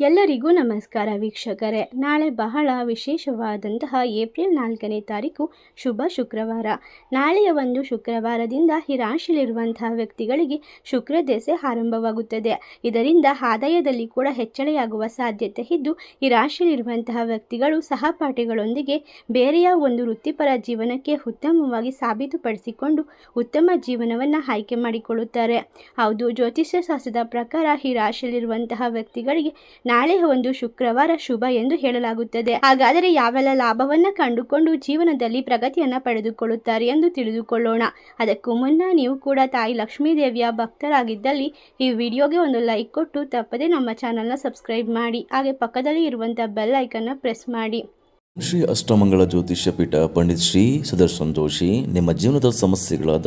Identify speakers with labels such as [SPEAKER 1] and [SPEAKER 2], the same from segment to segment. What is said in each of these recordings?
[SPEAKER 1] ಎಲ್ಲರಿಗೂ ನಮಸ್ಕಾರ ವೀಕ್ಷಕರೇ. ನಾಳೆ ಬಹಳ ವಿಶೇಷವಾದಂತಹ ಏಪ್ರಿಲ್ ನಾಲ್ಕನೇ ತಾರೀಕು ಶುಭ ಶುಕ್ರವಾರ. ನಾಳೆಯ ಒಂದು ಶುಕ್ರವಾರದಿಂದ ಈ ರಾಶಿಯಲ್ಲಿರುವಂತಹ ವ್ಯಕ್ತಿಗಳಿಗೆ ಶುಕ್ರ ದೆಸೆ ಆರಂಭವಾಗುತ್ತದೆ. ಇದರಿಂದ ಆದಾಯದಲ್ಲಿ ಕೂಡ ಹೆಚ್ಚಳೆಯಾಗುವ ಸಾಧ್ಯತೆ ಇದ್ದು ಈ ರಾಶಿಯಲ್ಲಿರುವಂತಹ ವ್ಯಕ್ತಿಗಳು ಸಹಪಾಠಿಗಳೊಂದಿಗೆ ಬೇರೆಯ ಒಂದು ವೃತ್ತಿಪರ ಜೀವನಕ್ಕೆ ಉತ್ತಮವಾಗಿ ಸಾಬೀತುಪಡಿಸಿಕೊಂಡು ಉತ್ತಮ ಜೀವನವನ್ನು ಆಯ್ಕೆ ಮಾಡಿಕೊಳ್ಳುತ್ತಾರೆ. ಹೌದು ಜ್ಯೋತಿಷ್ಯ ಶಾಸ್ತ್ರದ ಪ್ರಕಾರ ಈ ರಾಶಿಯಲ್ಲಿರುವಂತಹ ವ್ಯಕ್ತಿಗಳಿಗೆ ನಾಳೆ ಒಂದು ಶುಕ್ರವಾರ ಶುಭ ಎಂದು ಹೇಳಲಾಗುತ್ತದೆ. ಹಾಗಾದರೆ ಯಾವೆಲ್ಲ ಲಾಭವನ್ನ ಕಂಡುಕೊಂಡು ಜೀವನದಲ್ಲಿ ಪ್ರಗತಿಯನ್ನ ಪಡೆದುಕೊಳ್ಳುತ್ತಾರೆ ಎಂದು ತಿಳಿದುಕೊಳ್ಳೋಣ. ಅದಕ್ಕೂ ಮುನ್ನ ನೀವು ಕೂಡ ತಾಯಿ ಲಕ್ಷ್ಮೀ ದೇವಿಯ ಭಕ್ತರಾಗಿದ್ದಲ್ಲಿ ಈ ವಿಡಿಯೋಗೆ ಒಂದು ಲೈಕ್ ಕೊಟ್ಟು ತಪ್ಪದೆ ನಮ್ಮ ಚಾನಲ್ನ ಸಬ್ಸ್ಕ್ರೈಬ್ ಮಾಡಿ. ಹಾಗೆ ಪಕ್ಕದಲ್ಲಿ ಇರುವಂಥ ಬೆಲ್ ಐಕನ್ನ ಪ್ರೆಸ್ ಮಾಡಿ.
[SPEAKER 2] ಶ್ರೀ ಅಷ್ಟಮಂಗಳ ಜ್ಯೋತಿಷ್ಯ ಪೀಠ ಪಂಡಿತ್ ಶ್ರೀ ಸುದರ್ಶನ್ ಜೋಶಿ ನಿಮ್ಮ ಜೀವನದ ಸಮಸ್ಯೆಗಳಾದ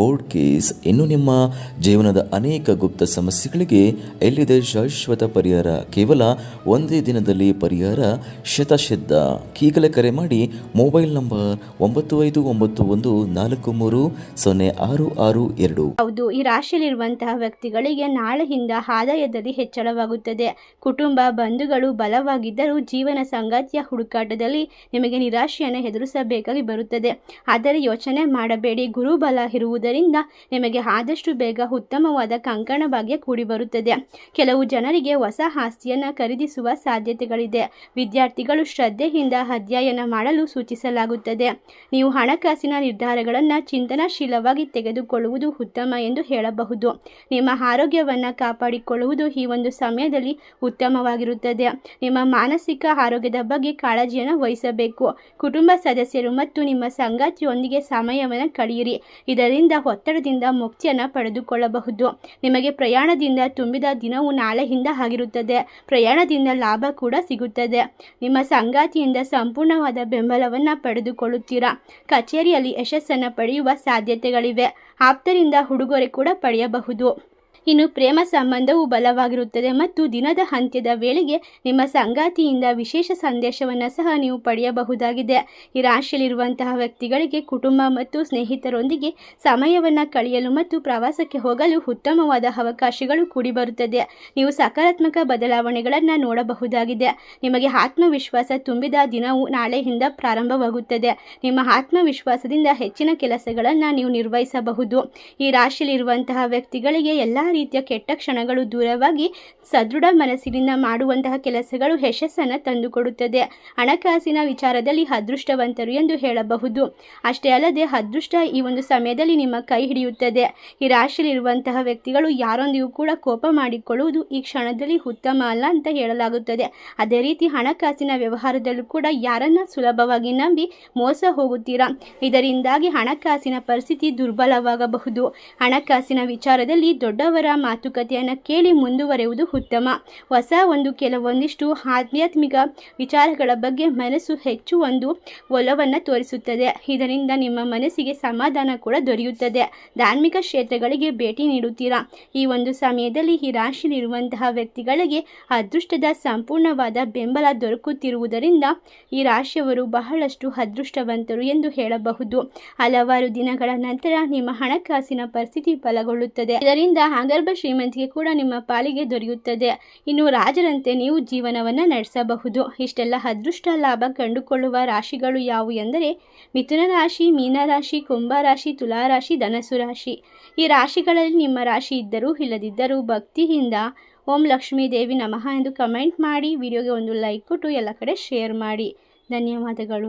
[SPEAKER 2] ಕೋರ್ಟ್ ಕೇಸ್ ಇನ್ನು ನಿಮ್ಮ ಜೀವನದ ಅನೇಕ ಗುಪ್ತ ಸಮಸ್ಯೆಗಳಿಗೆ ಎಲ್ಲಿದೆ ಶಾಶ್ವತ ಪರಿಹಾರ? ಕೇವಲ ಒಂದೇ ದಿನದಲ್ಲಿ ಪರಿಹಾರ? ಶತಸಿದ್ಧ ಈಗಲೇ ಕರೆ ಮಾಡಿ ಮೊಬೈಲ್ ನಂಬರ್ ಒಂಬತ್ತು ಐದು ಒಂಬತ್ತು ಒಂದು ನಾಲ್ಕು ಮೂರು ಸೊನ್ನೆ ಆರು ಆರು ಎರಡು.
[SPEAKER 1] ಹೌದು, ಈ ರಾಶಿಯಲ್ಲಿರುವಂತಹ ವ್ಯಕ್ತಿಗಳಿಗೆ ನಾಳೆಯಿಂದ ಆದಾಯದಲ್ಲಿ ಹೆಚ್ಚಳವಾಗುತ್ತದೆ. ಕುಟುಂಬ, ಬಂಧುಗಳು ಬಲವಾಗಿದ್ದರೂ ಜೀವನ ಸಂಗಾತಿಯ ಹುಡುಕಾಟದಲ್ಲಿ ನಿಮಗೆ ನಿರಾಶೆಯನ್ನು ಎದುರಿಸಬೇಕಾಗಿ ಬರುತ್ತದೆ. ಆದರೆ ಯೋಚನೆ ಮಾಡಬೇಡಿ, ಗುರುಬಲ ಇರುವುದರಿಂದ ನಿಮಗೆ ಆದಷ್ಟು ಬೇಗ ಉತ್ತಮವಾದ ಕಂಕಣ ಭಾಗ್ಯ ಕೂಡಿಬರುತ್ತದೆ ಕೆಲವು ಜನರಿಗೆ ಹೊಸ ಆಸ್ತಿಯನ್ನು ಖರೀದಿಸುವ ಸಾಧ್ಯತೆಗಳಿದೆ. ವಿದ್ಯಾರ್ಥಿಗಳು ಶ್ರದ್ಧೆಯಿಂದ ಅಧ್ಯಯನ ಮಾಡಲು ಸೂಚಿಸಲಾಗುತ್ತದೆ. ನೀವು ಹಣಕಾಸಿನ ನಿರ್ಧಾರಗಳನ್ನು ಚಿಂತನಾಶೀಲವಾಗಿ ತೆಗೆದುಕೊಳ್ಳುವುದು ಉತ್ತಮ ಎಂದು ಹೇಳಬಹುದು. ನಿಮ್ಮ ಆರೋಗ್ಯವನ್ನು ಕಾಪಾಡಿಕೊಳ್ಳುವುದು ಈ ಒಂದು ಸಮಯದಲ್ಲಿ ಉತ್ತಮವಾಗಿರುತ್ತದೆ. ನಿಮ್ಮ ಮಾನಸಿಕ ಆರೋಗ್ಯದ ಬಗ್ಗೆ ಕಾಳಜಿಯನ್ನು ವಹಿಸಬೇಕು. ಕುಟುಂಬ ಸದಸ್ಯರು ಮತ್ತು ನಿಮ್ಮ ಸಂಗಾತಿಯೊಂದಿಗೆ ಸಮಯವನ್ನು ಕಳೆಯಿರಿ. ಇದರಿಂದ ಒತ್ತಡದಿಂದ ಮುಕ್ತಿಯನ್ನು ಪಡೆದುಕೊಳ್ಳಬಹುದು. ನಿಮಗೆ ಪ್ರಯಾಣದಿಂದ ತುಂಬಿದ ದಿನವು ನಾಳೆಯಿಂದ ಆಗಿರುತ್ತದೆ. ಪ್ರಯಾಣದಿಂದ ಲಾಭ ಕೂಡ ಸಿಗುತ್ತದೆ. ನಿಮ್ಮ ಸಂಗಾತಿಯಿಂದ ಸಂಪೂರ್ಣವಾದ ಬೆಂಬಲವನ್ನು ಪಡೆದುಕೊಳ್ಳುತ್ತೀರಾ? ಕಚೇರಿಯಲ್ಲಿ ಯಶಸ್ಸನ್ನು ಪಡೆಯುವ ಸಾಧ್ಯತೆಗಳಿವೆ. ಆಪ್ತರಿಂದ ಉಡುಗೊರೆ ಕೂಡ ಪಡೆಯಬಹುದು. ಇನ್ನು ಪ್ರೇಮ ಸಂಬಂಧವು ಬಲವಾಗಿರುತ್ತದೆ ಮತ್ತು ದಿನದ ಅಂತ್ಯದ ವೇಳೆಗೆ ನಿಮ್ಮ ಸಂಗಾತಿಯಿಂದ ವಿಶೇಷ ಸಂದೇಶವನ್ನು ಸಹ ನೀವು ಪಡೆಯಬಹುದಾಗಿದೆ. ಈ ರಾಶಿಯಲ್ಲಿರುವಂತಹ ವ್ಯಕ್ತಿಗಳಿಗೆ ಕುಟುಂಬ ಮತ್ತು ಸ್ನೇಹಿತರೊಂದಿಗೆ ಸಮಯವನ್ನು ಕಳೆಯಲು ಮತ್ತು ಪ್ರವಾಸಕ್ಕೆ ಹೋಗಲು ಉತ್ತಮವಾದ ಅವಕಾಶಗಳು ಕೂಡಿಬರುತ್ತದೆ. ನೀವು ಸಕಾರಾತ್ಮಕ ಬದಲಾವಣೆಗಳನ್ನು ನೋಡಬಹುದಾಗಿದೆ. ನಿಮಗೆ ಆತ್ಮವಿಶ್ವಾಸ ತುಂಬಿದ ದಿನವು ನಾಳೆಯಿಂದ ಪ್ರಾರಂಭವಾಗುತ್ತದೆ. ನಿಮ್ಮ ಆತ್ಮವಿಶ್ವಾಸದಿಂದ ಹೆಚ್ಚಿನ ಕೆಲಸಗಳನ್ನು ನೀವು ನಿರ್ವಹಿಸಬಹುದು. ಈ ರಾಶಿಯಲ್ಲಿರುವಂತಹ ವ್ಯಕ್ತಿಗಳಿಗೆ ಎಲ್ಲ ರೀತಿಯ ಕೆಟ್ಟ ಕ್ಷಣಗಳು ದೂರವಾಗಿ ಸದೃಢ ಮನಸ್ಸಿನಿಂದ ಮಾಡುವಂತಹ ಕೆಲಸಗಳು ಯಶಸ್ಸನ್ನು ತಂದುಕೊಡುತ್ತದೆ. ಹಣಕಾಸಿನ ವಿಚಾರದಲ್ಲಿ ಅದೃಷ್ಟವಂತರು ಎಂದು ಹೇಳಬಹುದು. ಅಷ್ಟೇ ಅಲ್ಲದೆ ಅದೃಷ್ಟ ಈ ಒಂದು ಸಮಯದಲ್ಲಿ ನಿಮ್ಮ ಕೈ ಹಿಡಿಯುತ್ತದೆ. ಈ ರಾಶಿಯಲ್ಲಿರುವಂತಹ ವ್ಯಕ್ತಿಗಳು ಯಾರೊಂದಿಗೂ ಕೂಡ ಕೋಪ ಮಾಡಿಕೊಳ್ಳುವುದು ಈ ಕ್ಷಣದಲ್ಲಿ ಉತ್ತಮ ಅಲ್ಲ ಅಂತ ಹೇಳಲಾಗುತ್ತದೆ. ಅದೇ ರೀತಿ ಹಣಕಾಸಿನ ವ್ಯವಹಾರದಲ್ಲೂ ಕೂಡ ಯಾರನ್ನ ಸುಲಭವಾಗಿ ನಂಬಿ ಮೋಸ ಹೋಗುತ್ತೀರಾ? ಇದರಿಂದಾಗಿ ಹಣಕಾಸಿನ ಪರಿಸ್ಥಿತಿ ದುರ್ಬಲವಾಗಬಹುದು. ಹಣಕಾಸಿನ ವಿಚಾರದಲ್ಲಿ ದೊಡ್ಡವರ ಮಾತುಕತೆಯನ್ನು ಕೇಳಿ ಮುಂದುವರೆಯುವುದು ಉತ್ತಮ. ಹೊಸ ಒಂದು ಕೆಲವೊಂದಿಷ್ಟು ಆಧ್ಯಾತ್ಮಿಕ ವಿಚಾರಗಳ ಬಗ್ಗೆ ಮನಸ್ಸು ಹೆಚ್ಚು ಒಂದು ಒಲವನ್ನು ತೋರಿಸುತ್ತದೆ. ಇದರಿಂದ ನಿಮ್ಮ ಮನಸ್ಸಿಗೆ ಸಮಾಧಾನ ಕೂಡ ದೊರೆಯುತ್ತದೆ. ಧಾರ್ಮಿಕ ಕ್ಷೇತ್ರಗಳಿಗೆ ಭೇಟಿ ನೀಡುತ್ತೀರಾ? ಈ ಒಂದು ಸಮಯದಲ್ಲಿ ಈ ರಾಶಿಯಲ್ಲಿರುವಂತಹ ವ್ಯಕ್ತಿಗಳಿಗೆ ಅದೃಷ್ಟದ ಸಂಪೂರ್ಣವಾದ ಬೆಂಬಲ ದೊರಕುತ್ತಿರುವುದರಿಂದ ಈ ರಾಶಿಯವರು ಬಹಳಷ್ಟು ಅದೃಷ್ಟವಂತರು ಎಂದು ಹೇಳಬಹುದು. ಹಲವಾರು ದಿನಗಳ ನಂತರ ನಿಮ್ಮ ಹಣಕಾಸಿನ ಪರಿಸ್ಥಿತಿ ಬಲಗೊಳ್ಳುತ್ತದೆ. ಇದರಿಂದ ಆಗರ್ಭ ಶ್ರೀಮಂತಿಗೆ ಕೂಡ ನಿಮ್ಮ ಪಾಲಿಗೆ ದೊರೆಯುತ್ತದೆ. ಇನ್ನು ರಾಜರಂತೆ ನೀವು ಜೀವನವನ್ನು ನಡೆಸಬಹುದು. ಇಷ್ಟೆಲ್ಲ ಅದೃಷ್ಟ ಲಾಭ ಕಂಡುಕೊಳ್ಳುವ ರಾಶಿಗಳು ಯಾವುವು ಎಂದರೆ, ಮಿಥುನ ರಾಶಿ ಮೀನರಾಶಿ ಕುಂಭರಾಶಿ ತುಲಾರಾಶಿ ಧನಸು ರಾಶಿ. ಈ ರಾಶಿಗಳಲ್ಲಿ ನಿಮ್ಮ ರಾಶಿ ಇದ್ದರೂ ಇಲ್ಲದಿದ್ದರೂ ಭಕ್ತಿಯಿಂದ ಓಂ ಲಕ್ಷ್ಮೀ ದೇವಿ ನಮಃ ಎಂದು ಕಮೆಂಟ್ ಮಾಡಿ, ವಿಡಿಯೋಗೆ ಒಂದು ಲೈಕ್ ಕೊಟ್ಟು ಎಲ್ಲ ಕಡೆ ಶೇರ್ ಮಾಡಿ. ಧನ್ಯವಾದಗಳು.